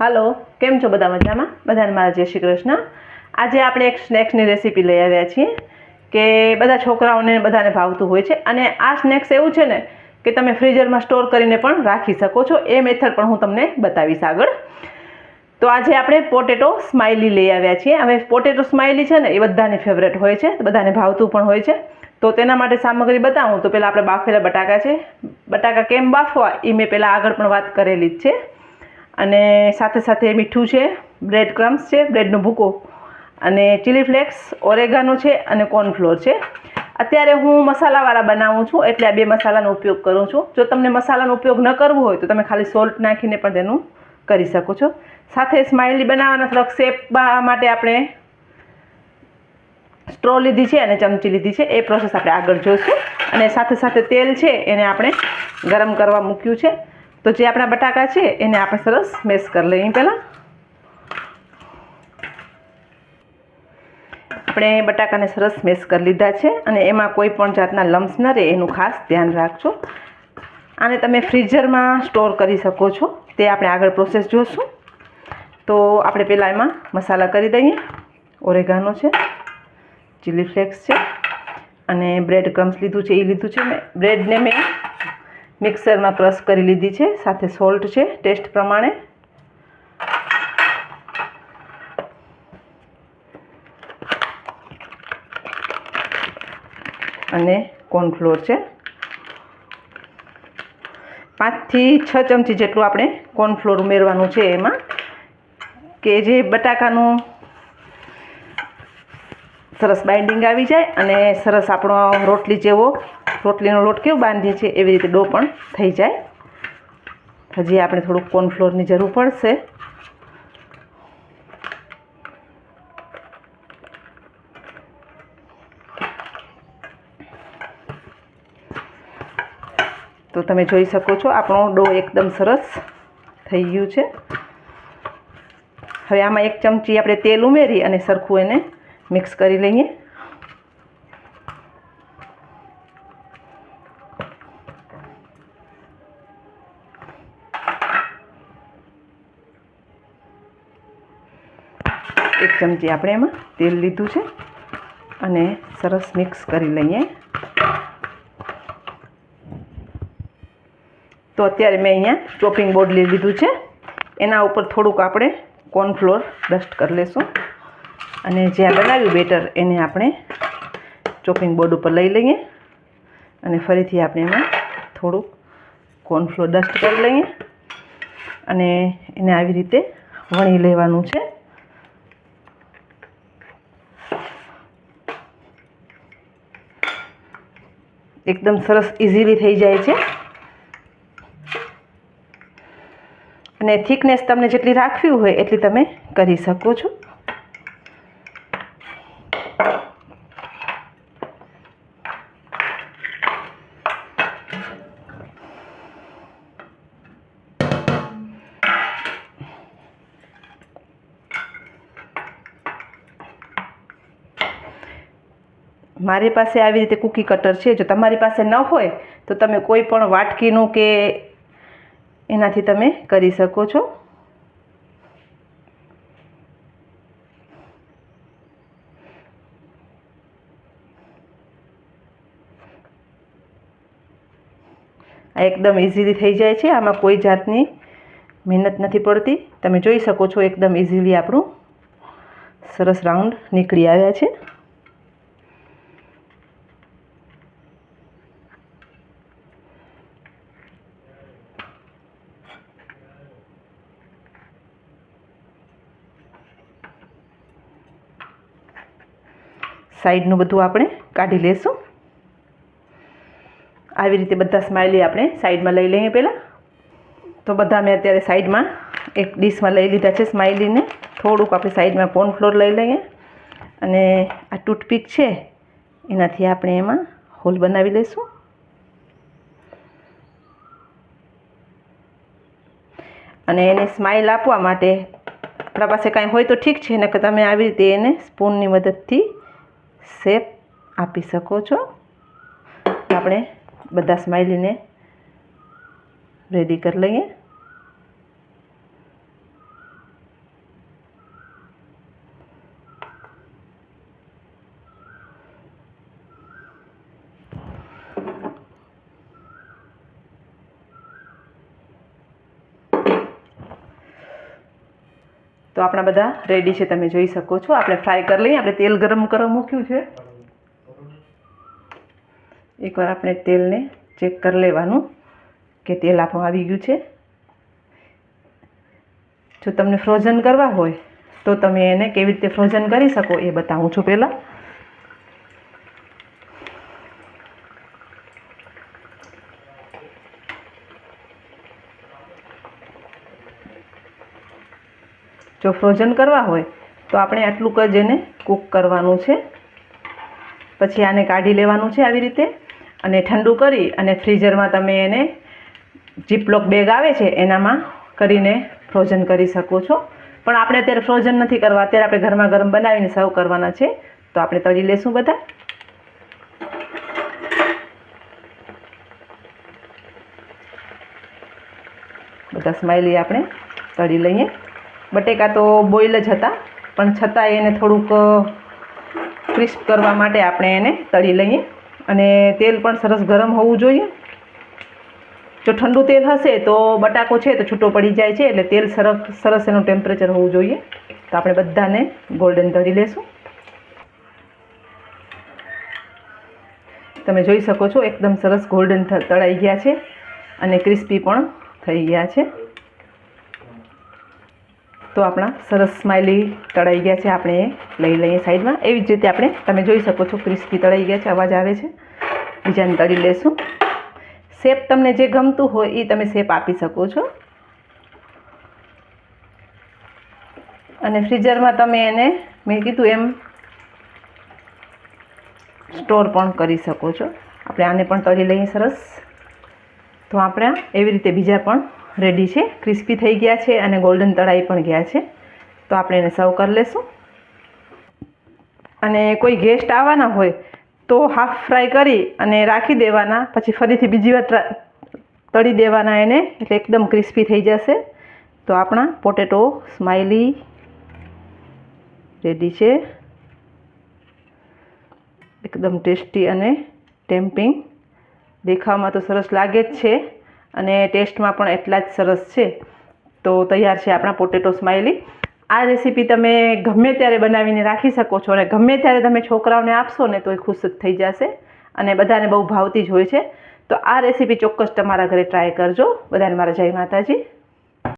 હાલો, કેમ છો બધા મજામાં? બધાને મારા જય શ્રી કૃષ્ણ. આજે આપણે એક સ્નેક્સની રેસીપી લઈ આવ્યા છીએ કે બધા છોકરાઓને બધાને ભાવતું હોય છે. અને આ સ્નેક્સ એવું છે ને કે તમે ફ્રીઝરમાં સ્ટોર કરીને પણ રાખી શકો છો. એ મેથડ પણ હું તમને બતાવીશ આગળ. તો આજે આપણે પોટેટો સ્માઇલી લઈ આવ્યા છીએ. હવે પોટેટો સ્માઇલી છે ને એ બધાની ફેવરેટ હોય છે. બધાને ભાવતું પણ હોય છે. તો તેના માટે સામગ્રી બતાવું. તો પહેલાં આપણે બાફેલા બટાકા છે. બટાકા કેમ બાફવા એ મેં પહેલાં આગળ પણ વાત કરેલી જ છે. અને સાથે સાથે મીઠું છે બ્રેડ ક્રમ્સ છે બ્રેડનો ભૂકો અને ચીલી ફ્લેક્સ ઓરેગાનો છે અને કોર્નફ્લોર છે. અત્યારે હું મસાલાવાળા બનાવું છું, એટલે આ બે મસાલાનો ઉપયોગ કરું છું. જો તમને મસાલાનો ઉપયોગ ન કરવો હોય તો તમે ખાલી સોલ્ટ નાખીને પણ તેનું કરી શકો છો. સાથે સ્માઇલી બનાવવાના થોડોક શેપ માટે આપણે સ્ટ્રો લીધી છે અને ચમચી લીધી છે. એ પ્રોસેસ આપણે આગળ જોઈશું. અને સાથે સાથે તેલ છે, એને આપણે ગરમ કરવા મૂક્યું છે. તો જે આપણા બટાકા છે, એને આપણે સરસ મેશ કરી લઈએ. પહેલાં આપણે બટાકાને સરસ મેશ કરી લીધા છે અને એમાં કોઈ પણ જાતના લમ્સ ન રહે, એનું ખાસ ધ્યાન રાખજો. આને તમે ફ્રીઝરમાં સ્ટોર કરી શકો છો. તે આપણે આગળ પ્રોસેસ જોઈશું તો આપણે પહેલાં એમાં મસાલા કરી દઈએ. ઓરેગાનો છે ચીલી ફ્લેક્સ છે અને બ્રેડ ક્રમ્સ લીધું છે, એ લીધું છે મેં. બ્રેડને મેં મિક્સરમાં ક્રશ કરી લીધી છે, સાથે સોલ્ટ છે, ટેસ્ટ પ્રમાણે. અને કોર્નફ્લોર છે. પાંચથી છ ચમચી જેટલું આપણે કોર્નફ્લોર ઉમેરવાનું છે એમાં, કે જે બટાકાનું સરસ બાઇન્ડિંગ આવી જાય અને સરસ આપણો રોટલી જેવો રોટલીનો લોટ કેવો બાંધીએ છીએ એવી રીતે ડો પણ થઈ જાય. હજી આપણે થોડુંક કોર્નફ્લોરની જરૂર પડશે. તો તમે જોઈ શકો છો, આપણો ડો એકદમ સરસ થઈ ગયું છે. હવે આમાં એક ચમચી આપણે તેલ ઉમેરી અને સરખું એને મિક્સ કરી લઈએ. એક ચમચી આપણે એમાં તેલ લીધું છે અને સરસ મિક્સ કરી લઈએ. તો અત્યારે મેં અહીંયા ચોપિંગ બોર્ડ લઈ લીધું છે. એના ઉપર થોડુંક આપણે કોર્નફ્લોર ડસ્ટ કરી લઈશું અને જે આ બનાવ્યું બેટર એને આપણે ચોપિંગ બોર્ડ ઉપર લઈ લઈએ. અને ફરીથી આપણે એમાં થોડુંક કોર્નફ્લોર ડસ્ટ કરી લઈએ. અને એને આવી રીતે વણી લેવાનું છે. એકદમ સરસ ઇઝીલી થઈ જાય છે. અને થિકનેસ તમને જેટલી રાખવી હોય એટલી તમે કરી શકો છો. મારી પાસે આવી રીતે કૂકી કટર છે, જો તમારી પાસે ન હોય, તો તમે કોઈ પણ વાટકીનું કે એનાથી તમે કરી શકો છો. આ એકદમ ઇઝીલી થઈ જાય છે, આમાં કોઈ જાતની મહેનત નથી પડતી. તમે જોઈ શકો છો, એકદમ ઇઝીલી આપણું સરસ રાઉન્ડ નીકળી આવ્યા છે. સાઈડનું બધું આપણે કાઢી લેશું. આવી રીતે બધા સ્માઇલી આપણે સાઈડમાં લઈ લઈએ પહેલાં. તો બધા મેં અત્યારે સાઈડમાં એક ડીશમાં લઈ લીધા છે સ્માઇલીને થોડુંક આપણે સાઈડમાં કોર્નફ્લોર લઈ લઈએ. અને આ ટૂથપીક છે, એનાથી આપણે એમાં હોલ બનાવી લઈશું અને એને સ્માઇલ આપવા માટે આપણા પાસે કાંઈ હોય તો ઠીક છે, નકર તમે આવી રીતે એને સ્પૂનની મદદથી શેપ આપી શકો છો. આપણે બધા સ્માઇલીને રેડી કરી લઈએ. તો આપણા બધા રેડી છે, તમે જોઈ શકો છો. આપણે ફ્રાય કરી લઈએ. આપણે તેલ ગરમ કરવા મૂક્યું છે. એકવાર આપણે તેલને ચેક કરી લેવાનું કે તેલ આપણું આવી ગયું છે. જો તમને ફ્રોઝન કરવા હોય, તો તમે એને કેવી રીતે ફ્રોઝન કરી શકો એ બતાવું છું પહેલાં. જો ફ્રોઝન કરવા હોય, તો આપણે આટલું જ એને કૂક કરવાનું છે. પછી આને કાઢી લેવાનું છે આવી રીતે. અને ઠંડુ કરી અને ફ્રીઝરમાં તમે એને જીપલોક બેગ આવે છે, એનામાં કરીને ફ્રોઝન કરી શકો છો. પણ આપણે અત્યારે ફ્રોઝન નથી કરવા, અત્યારે આપણે ઘરમાં ગરમ બનાવીને સર્વ કરવાના છે. તો આપણે તળી લેશું બધા. બધા સ્માઇલી આપણે તળી લઈએ. બટેકા તો બોઇલ જ હતા, પણ છતાં એને થોડુંક ક્રિસ્પ કરવા માટે આપણે એને તળી લઈએ. અને તેલ પણ સરસ ગરમ હોવું જોઈએ. જો ઠંડુ તેલ હશે તો બટાકો છે તો છૂટો પડી જાય છે, એટલે તેલ સરસ સરસ એનું ટેમ્પરેચર હોવું જોઈએ. તો આપણે બધાને ગોલ્ડન તળી લેશું. તમે જોઈ શકો છો, એકદમ સરસ ગોલ્ડન તળાઈ ગયા છે. અને ક્રિસ્પી પણ થઈ ગયા છે. તો આપણા સરસ સ્માઇલી તળાઈ ગયા છે. આપણે લઈ લઈએ સાઈડમાં. એવી જ રીતે આપણે, તમે જોઈ શકો છો, ક્રિસ્પી તળાઈ ગયા છે, અવાજ આવે છે. બીજાને તળી લેશું. શેપ તમને જે ગમતું હોય એ તમે શેપ આપી શકો છો. અને ફ્રીઝરમાં તમે એને, મેં કીધું એમ, સ્ટોર પણ કરી શકો છો. આપણે આને પણ તળી લઈએ સરસ. તો આપણે એવી રીતે બીજા પણ રેડી છે, ક્રિસ્પી થઈ ગયા છે અને ગોલ્ડન તળાઈ પણ ગયા છે. તો આપણે એને સર્વ કરી લેશું. અને કોઈ ગેસ્ટ આવવાના હોય તો હાફ ફ્રાય કરી અને રાખી દેવાના, પછી ફરીથી બીજી વાર તળી દેવાના એને, એટલે એકદમ ક્રિસ્પી થઈ જશે. તો આપણા પોટેટો સ્માઇલી રેડી છે. એકદમ ટેસ્ટી અને ટેમ્પિંગ દેખાવમાં તો સરસ લાગે જ છે. અને ટેસ્ટમાં પણ એટલા જ સરસ છે. તો તૈયાર છે આપણા પોટેટો સ્માઈલી આ રેસીપી તમે ગમે ત્યારે બનાવીને રાખી શકો છો અને ગમે ત્યારે તમે છોકરાઓને આપશો ને તો એ ખુશ જ થઈ જશે અને બધાને બહુ ભાવતી જ હોય છે. તો આ રેસીપી ચોક્કસ તમારા ઘરે ટ્રાય કરજો. બધાને મારા જય માતાજી.